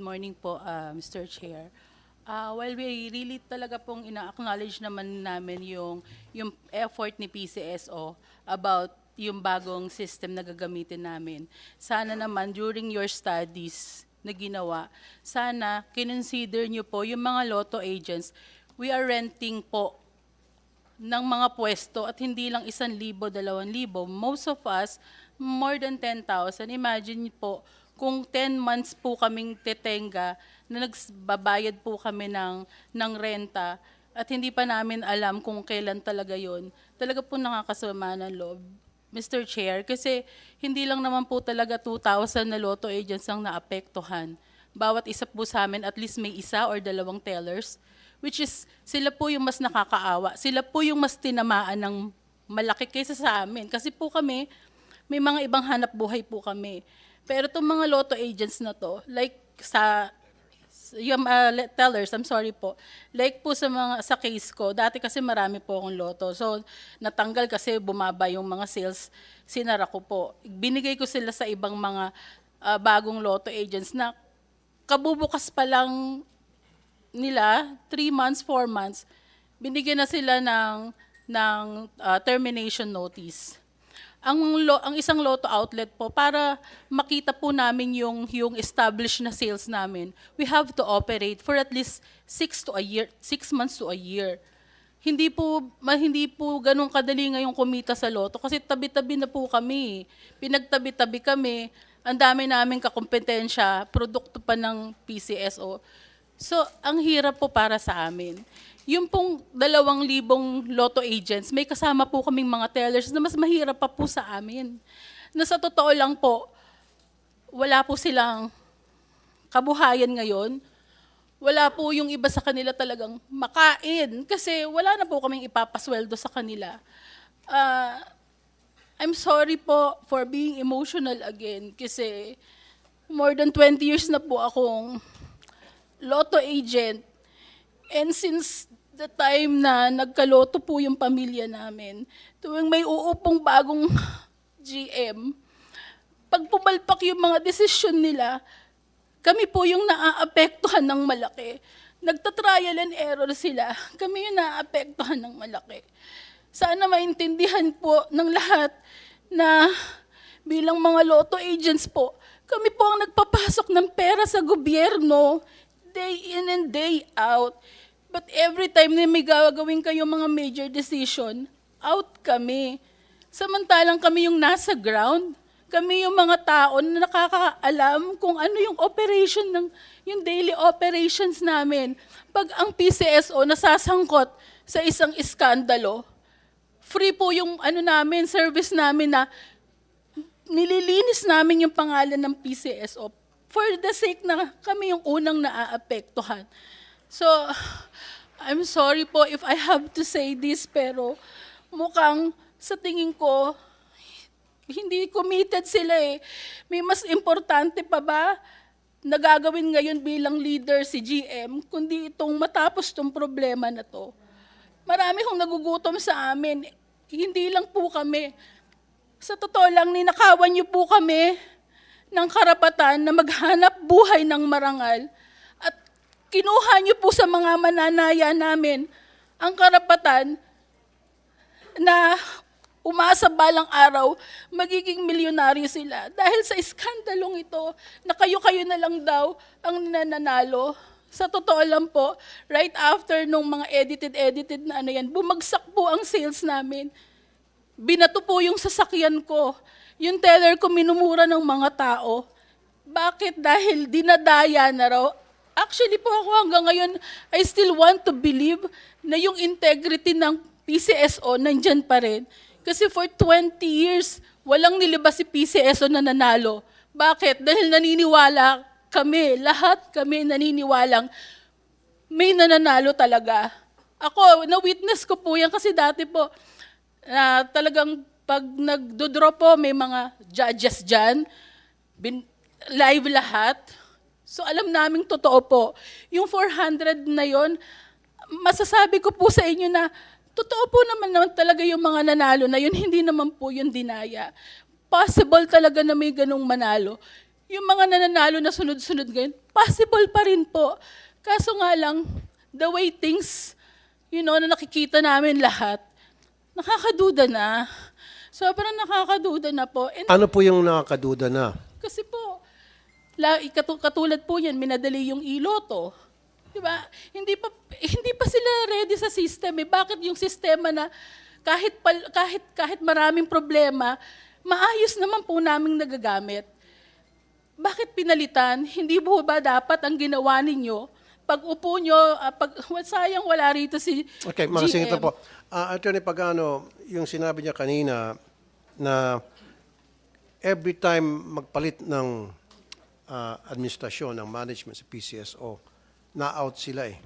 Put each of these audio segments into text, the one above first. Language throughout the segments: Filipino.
morning po, uh, Mr. Chair. Uh, while we really talaga pong ina-acknowledge naman namin yung, yung effort ni PCSO about yung bagong system na gagamitin namin. Sana naman during your studies na ginawa, sana kinonsider nyo po yung mga lotto agents. We are renting po ng mga pwesto at hindi lang isang libo, dalawang libo. Most of us, more than 10,000. Imagine po, kung 10 months po kaming tetenga na nagbabayad po kami ng, ng renta at hindi pa namin alam kung kailan talaga yon talaga po nakakasama ng loob. Mr. Chair, kasi hindi lang naman po talaga 2,000 na lotto agents ang naapektuhan. Bawat isa po sa amin, at least may isa or dalawang tellers, which is sila po yung mas nakakaawa. Sila po yung mas tinamaan ng malaki kaysa sa amin. Kasi po kami, may mga ibang hanap buhay po kami. Pero itong mga lotto agents na to, like sa yung uh, le- tellers, I'm sorry po. Like po sa mga sa case ko, dati kasi marami po akong loto. So natanggal kasi bumaba yung mga sales, sinara ko po. Binigay ko sila sa ibang mga uh, bagong lotto agents na kabubukas pa lang nila, 3 months, 4 months, binigyan na sila ng, ng uh, termination notice. Ang, lo, ang isang lotto outlet po, para makita po namin yung, yung established na sales namin, we have to operate for at least 6 to a year, 6 months to a year. Hindi po, ma, hindi po ganun kadali ngayong kumita sa loto kasi tabi-tabi na po kami. Pinagtabi-tabi kami. Ang dami namin kakompetensya, produkto pa ng PCSO. So, ang hirap po para sa amin. Yung pong dalawang libong lotto agents, may kasama po kaming mga tellers na mas mahirap pa po sa amin. Na sa totoo lang po, wala po silang kabuhayan ngayon. Wala po yung iba sa kanila talagang makain kasi wala na po kaming ipapasweldo sa kanila. Ah, I'm sorry po for being emotional again kasi more than 20 years na po akong lotto agent. And since the time na nagkaloto po yung pamilya namin, tuwing may uupong bagong GM, pag pumalpak yung mga desisyon nila, kami po yung naaapektuhan ng malaki. Nagtatrial and error sila. Kami yung naaapektuhan ng malaki. Sana maintindihan po ng lahat na bilang mga lotto agents po, kami po ang nagpapasok ng pera sa gobyerno day in and day out. But every time na may gagawin kayo mga major decision, out kami. Samantalang kami yung nasa ground. Kami yung mga tao na nakakaalam kung ano yung operation ng, yung daily operations namin. Pag ang PCSO nasasangkot sa isang iskandalo, free po yung ano namin, service namin na nililinis namin yung pangalan ng PCSO for the sake na kami yung unang naaapektuhan. So, I'm sorry po if I have to say this, pero mukhang sa tingin ko, hindi committed sila eh. May mas importante pa ba na gagawin ngayon bilang leader si GM, kundi itong matapos itong problema na to. Marami kong nagugutom sa amin. Hindi lang po kami. Sa totoo lang, ninakawan niyo po kami ng karapatan na maghanap buhay ng marangal kinuha niyo po sa mga mananaya namin ang karapatan na umasa balang araw magiging milyonaryo sila dahil sa iskandalong ito na kayo-kayo na lang daw ang nananalo. Sa totoo lang po, right after nung mga edited-edited na ano yan, bumagsak po ang sales namin. Binato po yung sasakyan ko. Yung teller ko minumura ng mga tao. Bakit? Dahil dinadaya na raw. Actually po ako hanggang ngayon, I still want to believe na yung integrity ng PCSO nandyan pa rin. Kasi for 20 years, walang nilabas si PCSO na nanalo. Bakit? Dahil naniniwala kami, lahat kami naniniwalang may nananalo talaga. Ako, na-witness ko po yan kasi dati po, na talagang pag nagdodraw po, may mga judges dyan, bin, live lahat. So alam naming totoo po. Yung 400 na yon, masasabi ko po sa inyo na totoo po naman naman talaga yung mga nanalo na yun, hindi naman po yun dinaya. Possible talaga na may ganong manalo. yung mga nananalo na sunod-sunod ngayon, possible pa rin po. Kaso nga lang, the way things, you know, na nakikita namin lahat, nakakaduda na. Sobrang nakakaduda na po. And Ano po yung nakakaduda na? kasi po, katulad po yan, minadali yung iloto. Di ba? Hindi pa, hindi pa sila ready sa system. Eh. Bakit yung sistema na kahit, pal, kahit, kahit maraming problema, maayos naman po naming nagagamit. Bakit pinalitan? Hindi po ba dapat ang ginawa ninyo? Pag upo nyo, ah, pag, sayang wala rito si Okay, mga GM. singit na po. Ah, Attorney Pagano, yung sinabi niya kanina na every time magpalit ng ah, administrasyon, ng management sa PCSO, na-out sila eh.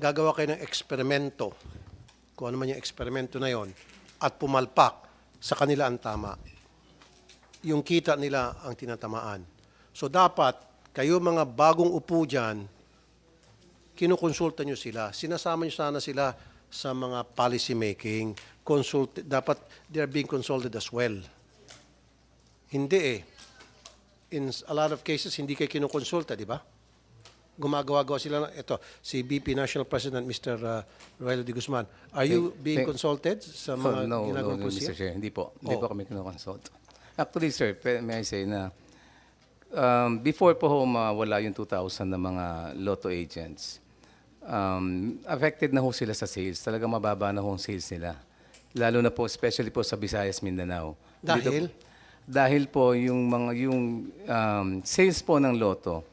Gagawa kayo ng eksperimento, kung ano man yung eksperimento na yon, at pumalpak sa kanila ang tama. Yung kita nila ang tinatamaan. So dapat, kayo mga bagong upo dyan, kinukonsulta nyo sila. Sinasama nyo sana sila sa mga policy making. Consult, dapat they are being consulted as well. Hindi eh. In a lot of cases, hindi kayo kinukonsulta, di ba? Gumagawa-gawa sila ng, ito, si BP National President, Mr. Uh, Rogelio de Guzman. Are you Thank- being thank- consulted sa Oh, mga no, no, ginagawang no, polisiya? Mr. Chair. Hindi po. Hindi Oh. po kami kinoconsult. Actually, sir, pe- may I say na um, before po ho mawala yung 2,000 na mga lotto agents, um, affected na ho sila sa sales. Talaga mababa na ho ang sales nila. Lalo na po, especially po sa Visayas, Mindanao. Dahil? Dahil po yung mga yung um, sales po ng lotto,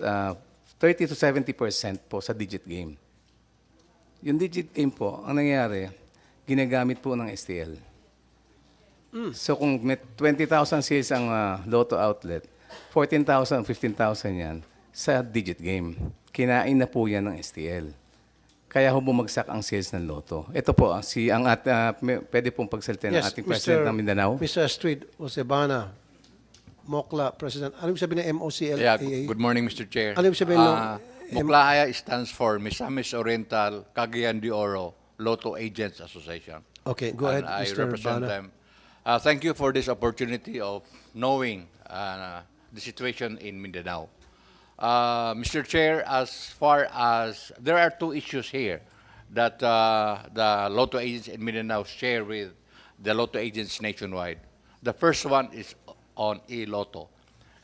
uh, 30 to 70% po sa digit game. Yung digit game po, ang nangyayari, ginagamit po ng STL. So kung may 20,000 sales ang ah, Lotto outlet, 14,000, 15,000 yan sa digit game. Kinain na po yan ng STL. Kaya ho bumagsak ang sales ng Lotto. Ito po, ang si, ang at, ah, may- pwede pong pagsalita ng ating President ng Mindanao. Mr. Astrid Osebana, Mokla President. Ano yung sabihin ng MOCLAA? Yeah, good morning, Mr. Chair. Ano ibig sabihin ng- Ah, Moklaya stands for Misamis Oriental Cagayan de Oro Lotto Agents Association. Okay, go ahead, And I Mr. represent Bana. them. Uh, thank you for this opportunity of knowing uh, the situation in Mindanao. Uh, Mr. Chair, as far as there are two issues here that uh, the Lotto agents in Mindanao share with the Lotto agents nationwide. The first one is on e-Lotto.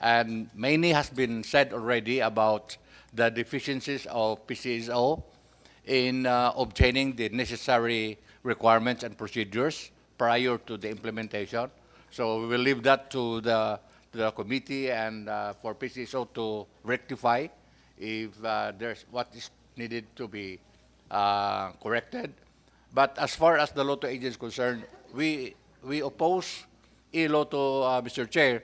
And many has been said already about the deficiencies of PCSO in uh, obtaining the necessary requirements and procedures prior to the implementation. So we will leave that to the, to the committee and uh, for PCSO to rectify if uh, there's what is needed to be uh, corrected. But as far as the Lotto agent is concerned, we, we oppose e-Lotto, uh, Mr. Chair,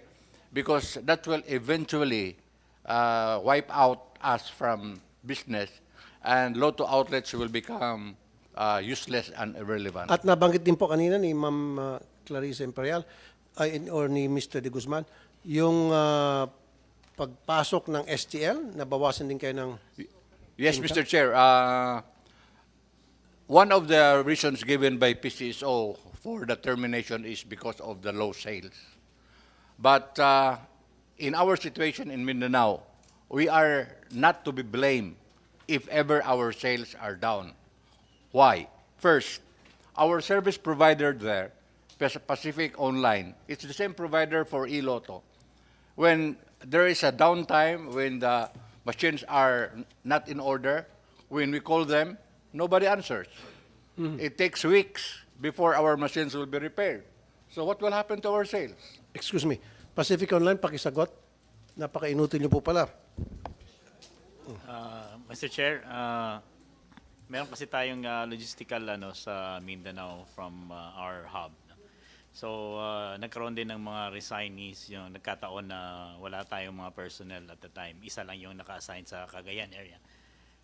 because that will eventually uh, wipe out us from business and Lotto outlets will become uh, useless and irrelevant. At nabanggit din po kanina ni Ma'am uh, Clarissa Imperial ay, or ni Mr. De Guzman, yung uh, pagpasok ng STL, nabawasan din kayo ng... Yes, Mr. Chair. Uh, one of the reasons given by PCSO for the termination is because of the low sales. But uh, in our situation in Mindanao, we are not to be blamed if ever our sales are down. Why? First, our service provider there, Pas- Pacific Online, it's the same provider for eLotto. When there is a downtime, when the machines are not in order, when we call them, nobody answers. It takes weeks before our machines will be repaired. So what will happen to our sales? Excuse me, Pacific Online, pakisagot. Napakainutil niyo po pala. Uh, Mr. Chair, uh, meron kasi tayong uh, logistical ano sa Mindanao from uh, our hub. So, uh, nagkaroon din ng mga resignees yung nagkataon na wala tayong mga personnel at the time. Isa lang yung naka-assign sa Cagayan area.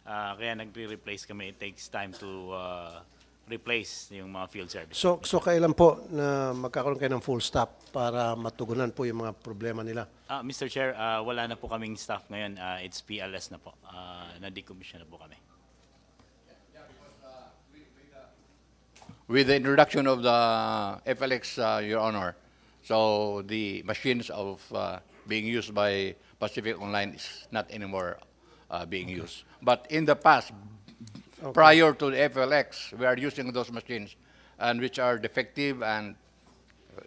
Uh, kaya nagre-replace kami. It takes time to uh, replace yung mga field service. So, so kailan po na magkakaroon kayo ng full stop para matugunan po yung mga problema nila? Ah, Mr. Chair, uh, wala na po kaming staff ngayon. Uh, it's PLS na po. Uh, na-decommission na po kami. With the introduction of the FLX, uh, Your Honor, so the machines of uh, being used by Pacific Online is not anymore uh, being used. But in the past, prior to the FLX, we are using those machines and which are defective and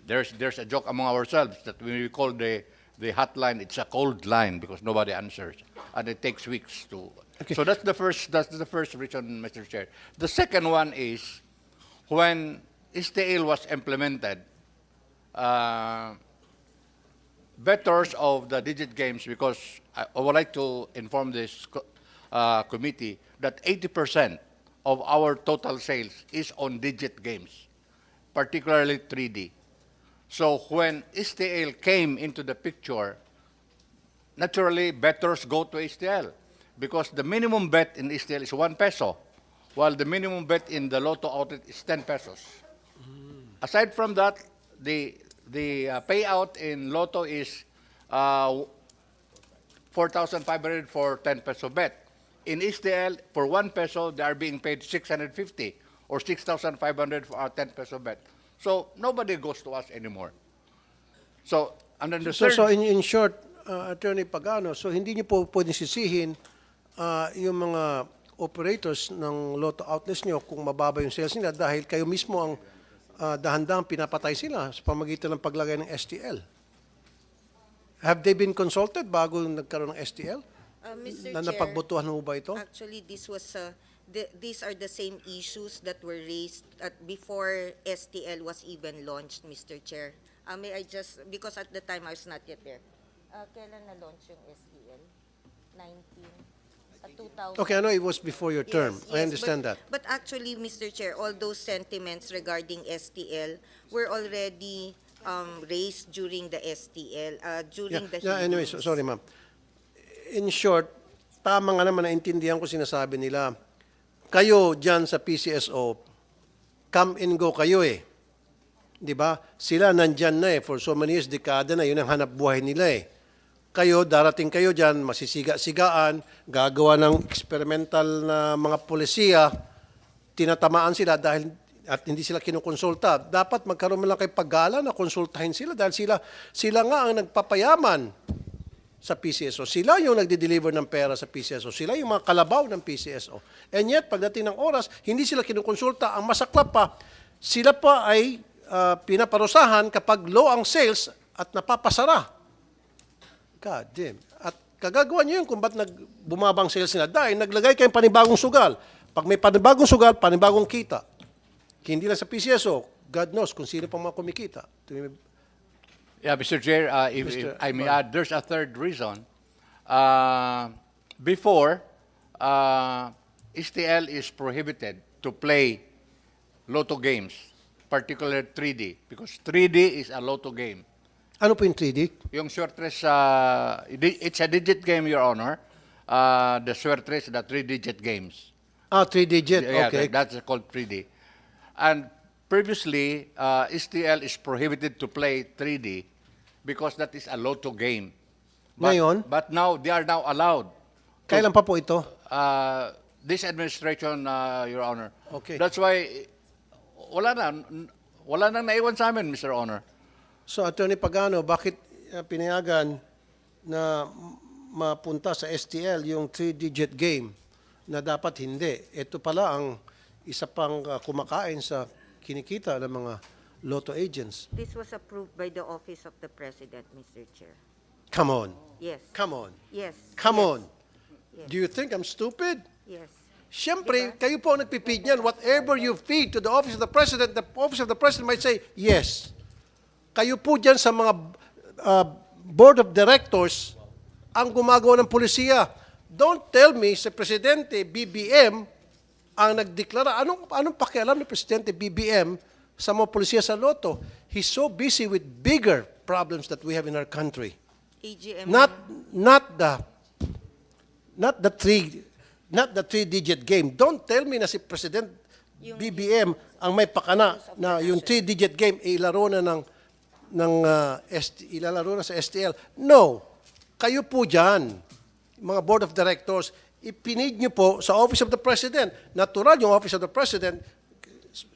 there's there's a joke among ourselves that when we call the the hotline, it's a cold line because nobody answers, and it takes weeks to. So that's the first that's the first reason, Mr. Chair. The second one is when STL was implemented. Uh, bettors of the digit games because I, I would like to inform this uh, committee that 80% of our total sales is on digit games, particularly 3D. So when STL came into the picture, naturally bettors go to STL because the minimum bet in STL is 1 peso, while the minimum bet in the Lotto outlet is 10 pesos. Aside from that, the the uh, payout in Lotto is uh, 4,500 for 10 peso bet. In STL, for 1 peso, they are being paid 650 or 6,500 for a 10 peso bet. So nobody goes to us anymore. So, and then the So, third, so in, in short, uh, Attorney Pagano, so hindi niyo po pwedeng sisihin uh, yung mga operators ng Lotto outlets niyo kung mababa yung sales nila dahil kayo mismo ang uh, dahan-dahang pinapatay sila sa pamagitan ng paglagay ng STL. Have they been consulted bago nagkaroon ng STL? Uh, Mr. Na napagbotohan mo ba ito? actually, this was, uh, the- these are the same issues that were raised at before STL was even launched, Mr. Chair. Uh, May I just, because at the time I was not yet there. Uh, Kailan na-launch yung STL? 19? Uh, 2000? Okay, I know it was before your term. Yes, I yes, understand but- that. But actually, Mr. Chair, all those sentiments regarding STL were already um, raised during the STL, uh, during the Yeah, yeah, anyway, so, sorry ma'am. In short, tama nga naman naintindihan ko sinasabi nila. Kayo dyan sa PCSO, come and go kayo eh. Di ba? Sila nandyan na eh. For so many years, dekada na, yun ang hanap buhay nila eh. Kayo, darating kayo dyan, masisiga-sigaan, gagawa ng experimental na mga polisiya, tinatamaan sila dahil at hindi sila kinukonsulta. Dapat magkaroon man lang kay paggala na konsultahin sila dahil sila sila nga ang nagpapayaman sa PCSO. Sila yung nagde-deliver ng pera sa PCSO. Sila yung mga kalabaw ng PCSO. And yet, pagdating ng oras, hindi sila kinukonsulta. Ang masaklap pa, sila pa ay ah, pinaparusahan kapag low ang sales at napapasara. God damn. At kagagawa niyo yun kung ba't nag, bumabang sales nila. Dahil naglagay kayong panibagong sugal. Pag may panibagong sugal, panibagong kita. Hindi lang sa PCSO, God knows kung sino pang mga kumikita. Yeah, Mr. Chair, uh, if, if Mr. I may add, there's a third reason. Uh, before, uh, STL is prohibited to play lotto games, particularly 3D, because 3D is a lotto game. Ano po yung 3D? Yung Suertres, uh, it's a digit game, Your Honor. Uh, the Suertres, the three-digit games. Ah, 3-digit. Yeah, okay. that- that's called 3D. And previously, uh, STL is prohibited to play 3D because that is a lotto game. But, Ngayon? But now, they are now allowed. to- Kailan pa po ito? Uh, this administration, uh, Your Honor. Okay. That's why, wala na, wala nang naiwan sa amin, Mr. Honor. So, Attorney Pagano, bakit uh, pinayagan na mapunta sa STL yung three-digit game na dapat hindi? Ito pala ang isa pang uh, kumakain sa kinikita ng mga lotto agents. This was approved by the Office of the President, Mr. Chair. Come on. Yes. Come on. Yes. Come yes, on. Yes. Do you think I'm stupid? Yes. Siyempre, kayo po ang nagpipid niyan. Whatever you feed to the office of the president, the office of the president might say, yes. Kayo po dyan sa mga uh, board of directors ang gumagawa ng polisiya. Don't tell me sa presidente BBM ang nagdeklara. Anong, anong pakialam ni presidente BBM sa mga polisiya sa loto? He's so busy with bigger problems that we have in our country. AGM. Not not the not the three not the three digit game. Don't tell me na si President BBM ang may pakana na yung three digit game eh, ilaro na ng ng ah, ST, ilalaro na sa STL. No. Kayo po diyan, mga board of directors, ipinid niyo po sa Office of the President. Natural yung Office of the President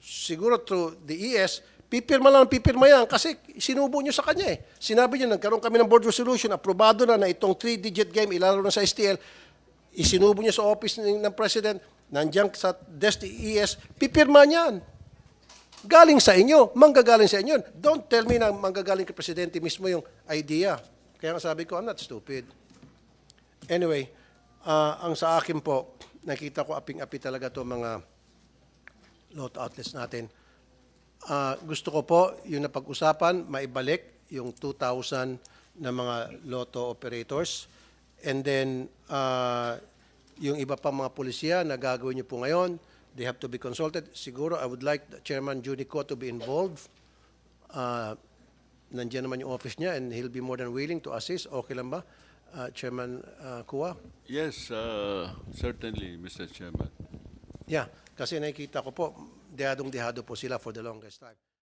siguro through the ES, Pipirma lang, pipirma yan kasi sinubo nyo sa kanya eh. Sinabi nyo, nagkaroon kami ng board resolution, aprobado na na itong three-digit game, ilalaro na sa STL, isinubo nyo sa office ng, ng president, nandiyan sa desk ES, pipirma niyan. Galing sa inyo, manggagaling sa inyo. Don't tell me na manggagaling kay presidente mismo yung idea. Kaya nga sabi ko, I'm not stupid. Anyway, ah, ang sa akin po, nakita ko aping-api talaga to mga lot outlets natin. Ah, gusto ko po yung napag-usapan, maibalik yung 2,000 na mga lotto operators. And then, ah, yung iba pang mga pulisya na gagawin niyo po ngayon, they have to be consulted. Siguro, I would like Chairman Junico to be involved. Ah, nandiyan naman yung office niya and he'll be more than willing to assist. Okay lang ba, ah, Chairman ah, Kua? Yes, uh, certainly, Mr. Chairman. Yeah, kasi nakikita ko po, dehadong-dehado po sila for the longest time.